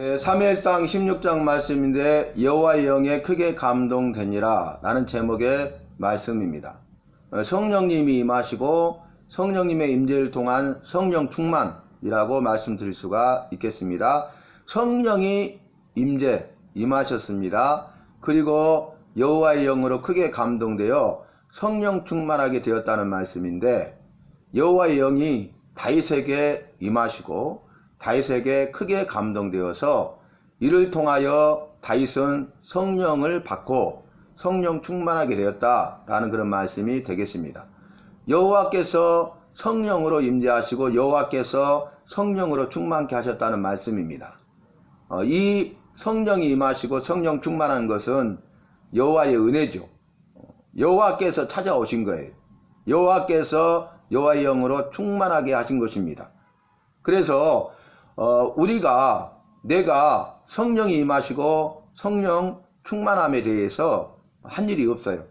3일당 16장 말씀인데 여호와의 영에 크게 감동되니라 라는 제목의 말씀입니다. 어, 성령님이 임하시고 성령님의 임재를 통한 성령 충만이라고 말씀드릴 수가 있겠습니다. 성령이 임재 임하셨습니다. 그리고 여호와의 영으로 크게 감동되어 성령 충만하게 되었다는 말씀인데 여호와의 영이 다윗에게 임하시고 다윗에게 크게 감동되어서 이를 통하여 다윗은 성령을 받고 성령 충만하게 되었다라는 그런 말씀이 되겠습니다. 여호와께서 성령으로 임재하시고 여호와께서 성령으로 충만케 하셨다는 말씀입니다. 어, 이 성령이 임하시고 성령 충만한 것은 여호와의 은혜죠. 여호와께서 찾아오신 거예요. 여호와께서 여호와의 영으로 충만하게 하신 것입니다. 그래서 어, 우리가 내가 성령이 임하시고 성령 충만함에 대해서 한 일이 없어요.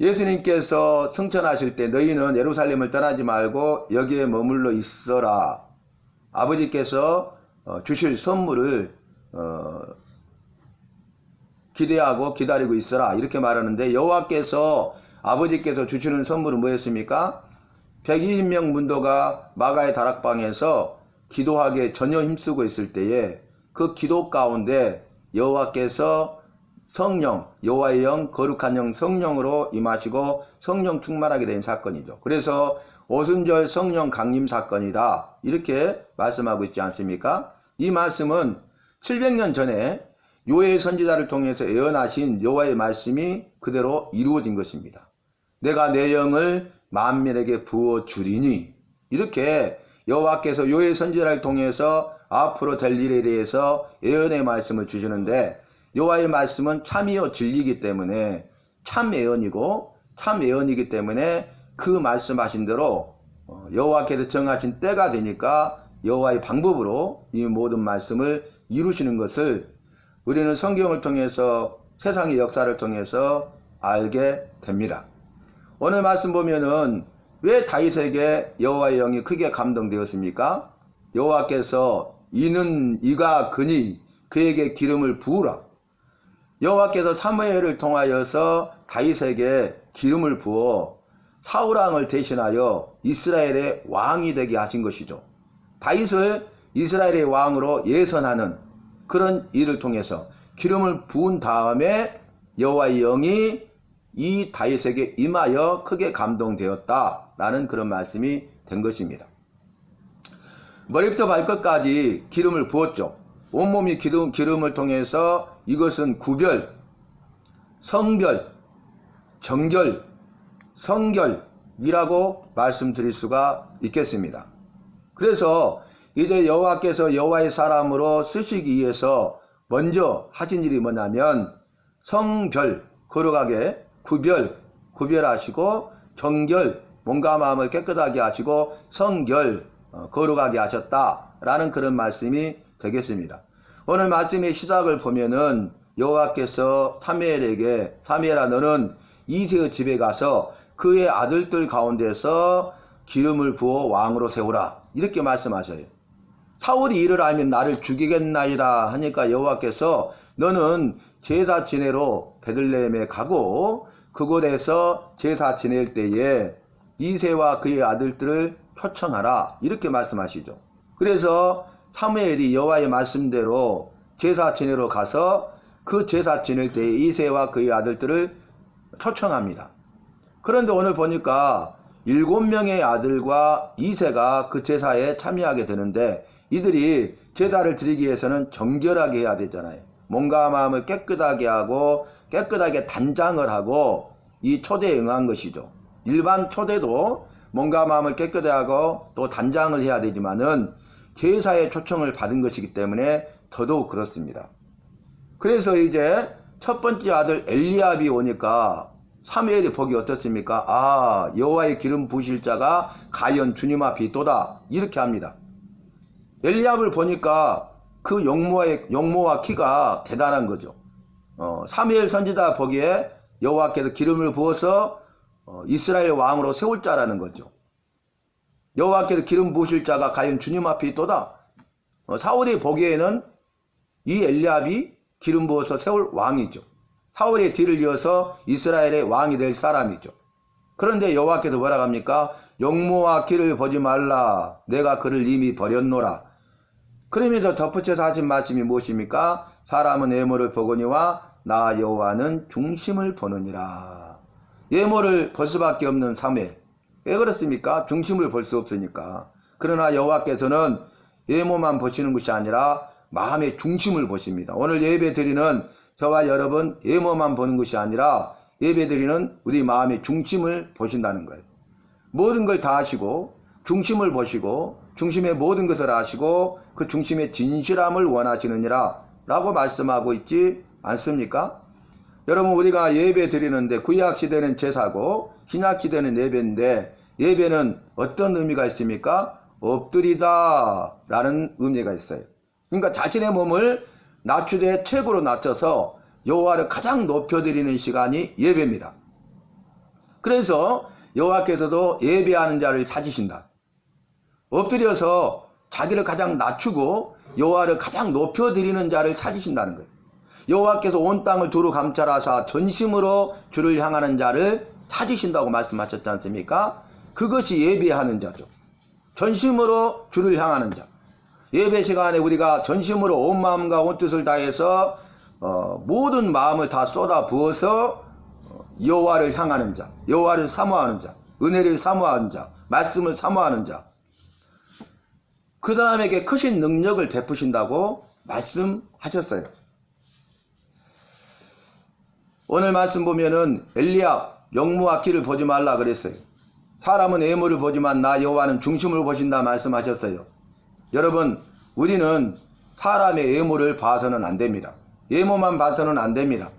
예수님께서 승천하실 때 너희는 예루살렘을 떠나지 말고 여기에 머물러 있어라. 아버지께서 어, 주실 선물을 어, 기대하고 기다리고 있어라 이렇게 말하는데 여호와께서 아버지께서 주시는 선물은 뭐였습니까? 120명 문도가 마가의 다락방에서 기도하기에 전혀 힘쓰고 있을 때에 그 기도 가운데 여호와께서 성령, 여호와의 영, 거룩한 영 성령으로 임하시고 성령 충만하게 된 사건이죠. 그래서 오순절 성령 강림 사건이다. 이렇게 말씀하고 있지 않습니까? 이 말씀은 700년 전에 요의 선지자를 통해서 예언하신 여호와의 말씀이 그대로 이루어진 것입니다. 내가 내 영을 만민에게 부어 주리니 이렇게 여호와께서 요의 선지자를 통해서 앞으로 될 일에 대해서 예언의 말씀을 주시는데 여호와의 말씀은 참이요 진리이기 때문에 참 예언이고 참 예언이기 때문에 그 말씀하신 대로 어, 여호와께서 정하신 때가 되니까 여호와의 방법으로 이 모든 말씀을 이루시는 것을 우리는 성경을 통해서 세상의 역사를 통해서 알게 됩니다. 오늘 말씀 보면은 왜 다윗에게 여호와의 영이 크게 감동되었습니까? 여호와께서 이는 이가 그니 그에게 기름을 부으라. 여호와께서 사무엘을 통하여서 다윗에게 기름을 부어 사울 왕을 대신하여 이스라엘의 왕이 되게 하신 것이죠. 다윗을 이스라엘의 왕으로 예선하는 그런 일을 통해서 기름을 부은 다음에 여호와의 영이 이 다윗에게 임하여 크게 감동되었다 라는 그런 말씀이 된 것입니다. 머리부터 발끝까지 기름을 부었죠. 온몸이 기름, 기름을 통해서 이것은 구별, 성별, 정결, 성결이라고 말씀드릴 수가 있겠습니다. 그래서 이제 여호와께서 여호와의 사람으로 쓰시기 위해서 먼저 하신 일이 뭐냐면 성별, 거룩하게 구별, 구별하시고 정결, 몸과 마음을 깨끗하게 하시고 성결, 어, 거룩하게 하셨다라는 그런 말씀이 되겠습니다. 오늘 말씀의 시작을 보면은 여호와께서 사무엘에게 사무엘아 너는 이세의 집에 가서 그의 아들들 가운데서 기름을 부어 왕으로 세우라 이렇게 말씀하셔요. 사울이 이를 알면 나를 죽이겠나이다 하니까 여호와께서 너는 제사 지내로 베들레헴에 가고 그곳에서 제사 지낼 때에 이세와 그의 아들들을 초청하라 이렇게 말씀하시죠. 그래서 사무엘이 여호와의 말씀대로 제사 지내러 가서 그 제사 지낼 때에 이세와 그의 아들들을 초청합니다. 그런데 오늘 보니까 일곱 명의 아들과 이세가 그 제사에 참여하게 되는데 이들이 제사를 드리기 위해서는 정결하게 해야 되잖아요. 몸과 마음을 깨끗하게 하고 깨끗하게 단장을 하고 이 초대에 응한 것이죠. 일반 초대도 몸과 마음을 깨끗하게 하고 또 단장을 해야 되지만은 제사의 초청을 받은 것이기 때문에 더더욱 그렇습니다. 그래서 이제 첫 번째 아들 엘리압이 오니까 사무엘이 보기 어떻습니까? 아 여호와의 기름 부실 자가 가연 주님 앞에 있도다 이렇게 합니다. 엘리압을 보니까 그 용모의 용모와 키가 대단한 거죠. 어, 사무엘 선지자 보기에 여호와께서 기름을 부어서 어, 이스라엘 왕으로 세울 자라는 거죠. 여호와께서 기름 부으실 자가 가연 주님 앞에 있도다. 어, 사울이 보기에는 이 엘리압이 기름 부어서 세울 왕이죠. 사울의 뒤를 이어서 이스라엘의 왕이 될 사람이죠. 그런데 여호와께서 뭐라 합니까? 영모와 길을 보지 말라. 내가 그를 이미 버렸노라. 그러면서 덧붙여서 하신 말씀이 무엇입니까? 사람은 예모를 보거니와 나 여호와는 중심을 보느니라. 예모를 볼 수밖에 없는 삶에 왜 그렇습니까? 중심을 볼 수 없으니까. 그러나 여호와께서는 예모만 보시는 것이 아니라 마음의 중심을 보십니다. 오늘 예배 드리는 저와 여러분 예모만 보는 것이 아니라 예배 드리는 우리 마음의 중심을 보신다는 거예요. 모든 걸 다 아시고 중심을 보시고 중심의 모든 것을 아시고 그 중심의 진실함을 원하시느니라 라고 말씀하고 있지 않습니까? 여러분 우리가 예배 드리는데 구약 시대는 제사고 신약 시대는 예배인데 예배는 어떤 의미가 있습니까? 엎드리다 라는 의미가 있어요. 그러니까 자신의 몸을 낮추되 최고로 낮춰서 여호와를 가장 높여드리는 시간이 예배입니다. 그래서 여호와께서도 예배하는 자를 찾으신다. 엎드려서 자기를 가장 낮추고 여호와를 가장 높여드리는 자를 찾으신다는 거예요. 여호와께서 온 땅을 두루 감찰하사 전심으로 주를 향하는 자를 찾으신다고 말씀하셨지 않습니까? 그것이 예배하는 자죠. 전심으로 주를 향하는 자. 예배 시간에 우리가 전심으로 온 마음과 온 뜻을 다해서 어, 모든 마음을 다 쏟아 부어서 어, 여호와를 향하는 자, 여호와를 사모하는 자, 은혜를 사모하는 자, 말씀을 사모하는 자. 그 사람에게 크신 능력을 베푸신다고 말씀하셨어요. 오늘 말씀 보면은 엘리압 영무와 키를 보지 말라 그랬어요. 사람은 외모를 보지만 나 여호와는 중심을 보신다 말씀하셨어요. 여러분, 우리는 사람의 외모를 봐서는 안 됩니다. 외모만 봐서는 안 됩니다.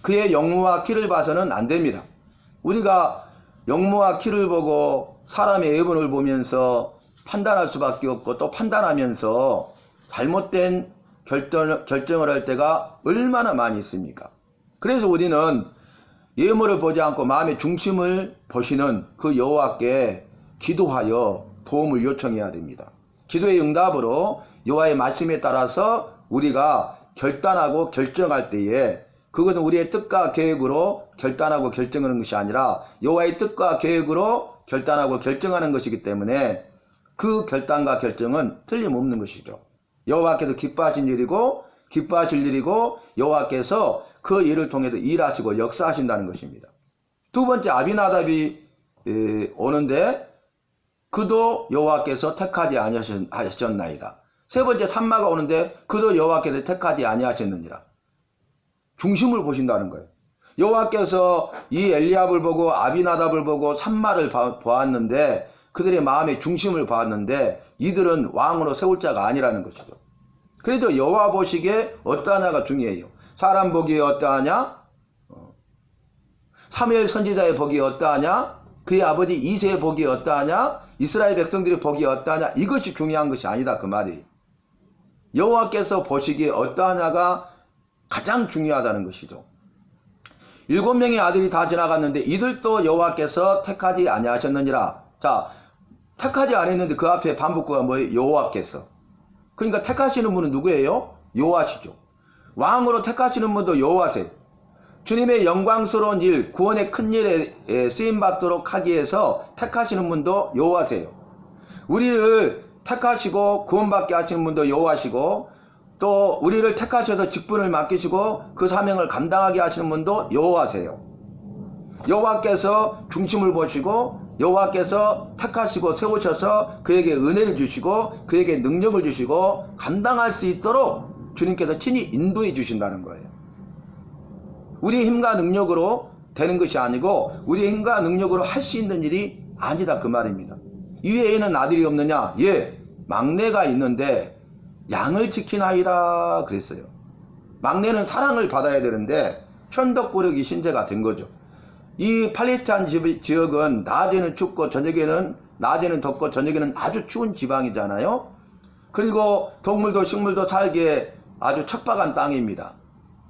그의 영무와 키를 봐서는 안 됩니다. 우리가 영무와 키를 보고 사람의 외모를 보면서 판단할 수밖에 없고 또 판단하면서 잘못된 결정, 결정을 할 때가 얼마나 많이 있습니까? 그래서 우리는 예물을 보지 않고 마음의 중심을 보시는 그 여호와께 기도하여 도움을 요청해야 됩니다. 기도의 응답으로 여호와의 말씀에 따라서 우리가 결단하고 결정할 때에 그것은 우리의 뜻과 계획으로 결단하고 결정하는 것이 아니라 여호와의 뜻과 계획으로 결단하고 결정하는 것이기 때문에 그 결단과 결정은 틀림없는 것이죠. 여호와께서 기뻐하신 일이고 기뻐하실 일이고 여호와께서 그 일을 통해서 일하시고 역사하신다는 것입니다. 두 번째 아비나답이 에, 오는데 그도 여호와께서 택하지 아니하셨나이다. 세 번째 산마가 오는데 그도 여호와께서 택하지 아니하셨느니라. 중심을 보신다는 거예요. 여호와께서 이 엘리압을 보고 아비나답을 보고 산마를 봐- 보았는데 그들의 마음의 중심을 보았는데 이들은 왕으로 세울 자가 아니라는 것이죠. 그래도 여호와 보시기에 어떠하냐가 중요해요. 사람 보기에 어떠하냐? 어. 사무엘 선지자의 보기에 어떠하냐? 그의 아버지 이세의 보기에 어떠하냐? 이스라엘 백성들의 보기에 어떠하냐? 이것이 중요한 것이 아니다 그 말이에요. 여호와께서 보시기에 어떠하냐가 가장 중요하다는 것이죠. 일곱 명의 아들이 다 지나갔는데 이들도 여호와께서 택하지 아니하셨느니라. 자, 택하지 않았는데 그 앞에 반복구가 뭐예요? 여호와께서. 그러니까 택하시는 분은 누구예요? 여호와시죠. 왕으로 택하시는 분도 여호와세요. 주님의 영광스러운 일, 구원의 큰 일에 쓰임 받도록 하기 위해서 택하시는 분도 여호와세요. 우리를 택하시고 구원받게 하시는 분도 여호와시고 또 우리를 택하셔서 직분을 맡기시고 그 사명을 감당하게 하시는 분도 여호와세요. 여호와께서 중심을 보시고 여호와께서 택하시고 세우셔서 그에게 은혜를 주시고 그에게 능력을 주시고 감당할 수 있도록 주님께서 친히 인도해 주신다는 거예요. 우리의 힘과 능력으로 되는 것이 아니고 우리의 힘과 능력으로 할 수 있는 일이 아니다 그 말입니다. 이 외에는 아들이 없느냐? 예, 막내가 있는데 양을 지키나이다 그랬어요. 막내는 사랑을 받아야 되는데 천덕고력이 신재가 된 거죠. 이 팔레스타인 지- 지역은 낮에는 춥고 저녁에는 낮에는 덥고 저녁에는 아주 추운 지방이잖아요. 그리고 동물도 식물도 살기에 아주 척박한 땅입니다.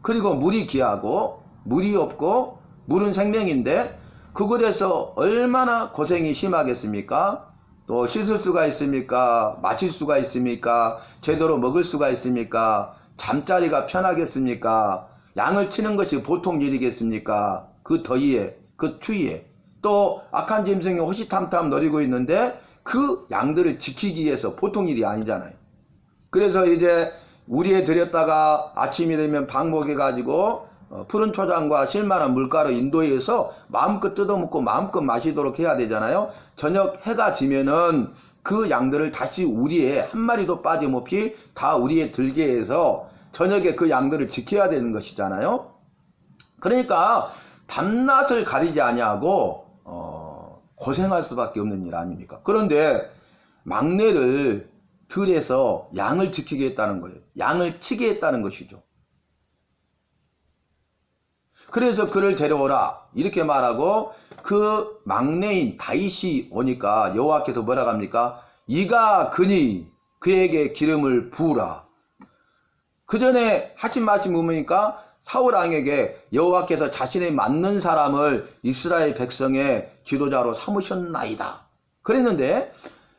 그리고 물이 귀하고 물이 없고 물은 생명인데 그곳에서 얼마나 고생이 심하겠습니까? 또 씻을 수가 있습니까? 마실 수가 있습니까? 제대로 먹을 수가 있습니까? 잠자리가 편하겠습니까? 양을 치는 것이 보통 일이겠습니까? 그 더위에, 그 추위에. 또 악한 짐승이 호시탐탐 노리고 있는데 그 양들을 지키기 위해서 보통 일이 아니잖아요. 그래서 이제 우리에 들였다가 아침이 되면 방목해 가지고 어, 푸른 초장과 실만한 물가로 인도해서 마음껏 뜯어먹고 마음껏 마시도록 해야 되잖아요. 저녁 해가 지면은 그 양들을 다시 우리에 한 마리도 빠짐없이 다 우리에 들게 해서 저녁에 그 양들을 지켜야 되는 것이잖아요. 그러니까 밤낮을 가리지 아니하고 어, 고생할 수밖에 없는 일 아닙니까? 그런데 막내를 들에서 양을 지키게 했다는 거예요. 양을 치게 했다는 것이죠. 그래서 그를 데려오라 이렇게 말하고 그 막내인 다윗이 오니까 여호와께서 뭐라 합니까? 이가 그니 그에게 기름을 부으라. 그 전에 하신 말씀 보니까 사울 왕에게 여호와께서 자신에 맞는 사람을 이스라엘 백성의 지도자로 삼으셨나이다. 그랬는데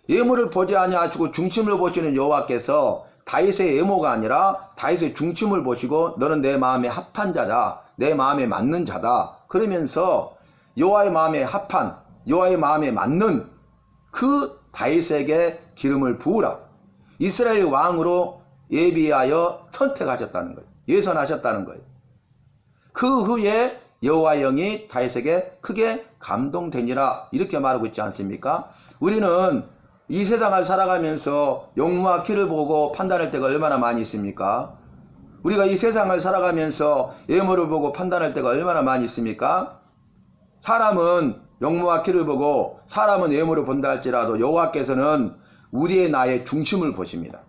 예물을 보지 아니하시고 중심을 보시는 여호와께서 다윗의 예모가 아니라 다윗의 중심을 보시고 너는 내 마음에 합한 자다. 내 마음에 맞는 자다. 그러면서 여호와의 마음에 합한 여호와의 마음에 맞는 그 다윗에게 기름을 부으라. 이스라엘 왕으로 예비하여 선택하셨다는 거예요. 예선하셨다는 거예요. 그 후에 여호와 영이 다윗에게 크게 감동되니라 이렇게 말하고 있지 않습니까? 우리는 이 세상을 살아가면서 용무와 키를 보고 판단할 때가 얼마나 많이 있습니까? 우리가 이 세상을 살아가면서 예물을 보고 판단할 때가 얼마나 많이 있습니까? 사람은 용무와 키를 보고 사람은 예물을 본다 할지라도 여호와께서는 우리의 나의 중심을 보십니다.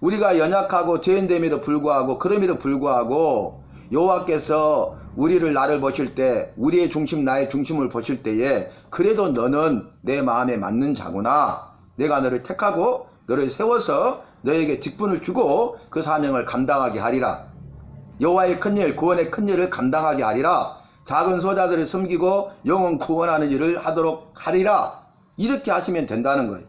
우리가 연약하고 죄인됨에도 불구하고 그럼에도 불구하고 여호와께서 우리를 나를 보실 때 우리의 중심 나의 중심을 보실 때에 그래도 너는 내 마음에 맞는 자구나 내가 너를 택하고 너를 세워서 너에게 직분을 주고 그 사명을 감당하게 하리라 여호와의 큰일 구원의 큰일을 감당하게 하리라 작은 소자들을 섬기고 영혼 구원하는 일을 하도록 하리라 이렇게 하시면 된다는 거예요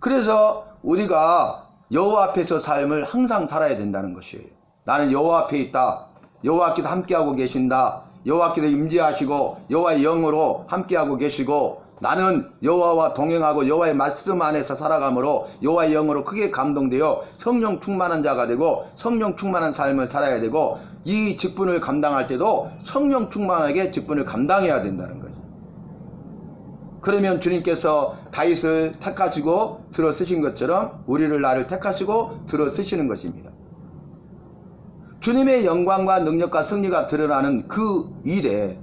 그래서 우리가 여호와 앞에서 삶을 항상 살아야 된다는 것이에요. 나는 여호와 앞에 있다. 여호와께서 함께하고 계신다. 여호와께서 임재하시고 여호와의 영으로 함께하고 계시고 나는 여호와와 동행하고 여호와의 말씀 안에서 살아가므로 여호와의 영으로 크게 감동되어 성령 충만한 자가 되고 성령 충만한 삶을 살아야 되고 이 직분을 감당할 때도 성령 충만하게 직분을 감당해야 된다는 거죠. 그러면 주님께서 다윗을 택하시고 들어 쓰신 것처럼 우리를 나를 택하시고 들어 쓰시는 것입니다. 주님의 영광과 능력과 승리가 드러나는 그 일에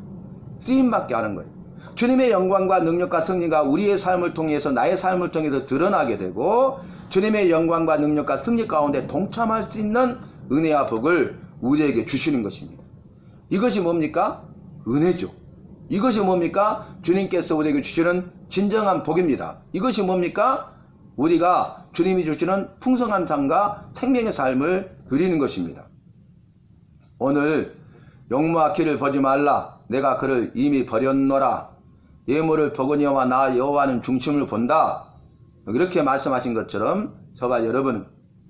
쓰임받게 하는 거예요. 주님의 영광과 능력과 승리가 우리의 삶을 통해서 나의 삶을 통해서 드러나게 되고 주님의 영광과 능력과 승리 가운데 동참할 수 있는 은혜와 복을 우리에게 주시는 것입니다. 이것이 뭡니까? 은혜죠. 이것이 뭡니까? 주님께서 우리에게 주시는 진정한 복입니다. 이것이 뭡니까? 우리가 주님이 주시는 풍성한 삶과 생명의 삶을 누리는 것입니다. 오늘 용무와 키를 보지 말라. 내가 그를 이미 버렸노라. 예물을 보거니와 나 여호와는 중심을 본다. 이렇게 말씀하신 것처럼 저와 여러분은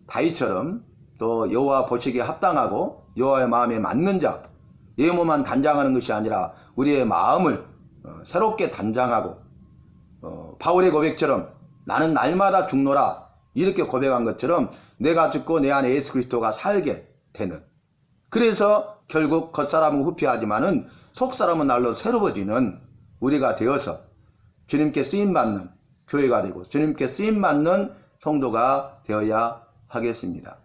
다이처럼 또 여호와 보시기에 합당하고 여호와의 마음에 맞는 자 예모만 단장하는 것이 아니라 우리의 마음을 어, 새롭게 단장하고 어, 바울의 고백처럼 나는 날마다 죽노라 이렇게 고백한 것처럼 내가 죽고 내 안에 예수 그리스도가 살게 되는 그래서 결국 겉사람은 후피하지만은 속사람은 날로 새로워지는 우리가 되어서 주님께 쓰임받는 교회가 되고 주님께 쓰임받는 성도가 되어야 하겠습니다.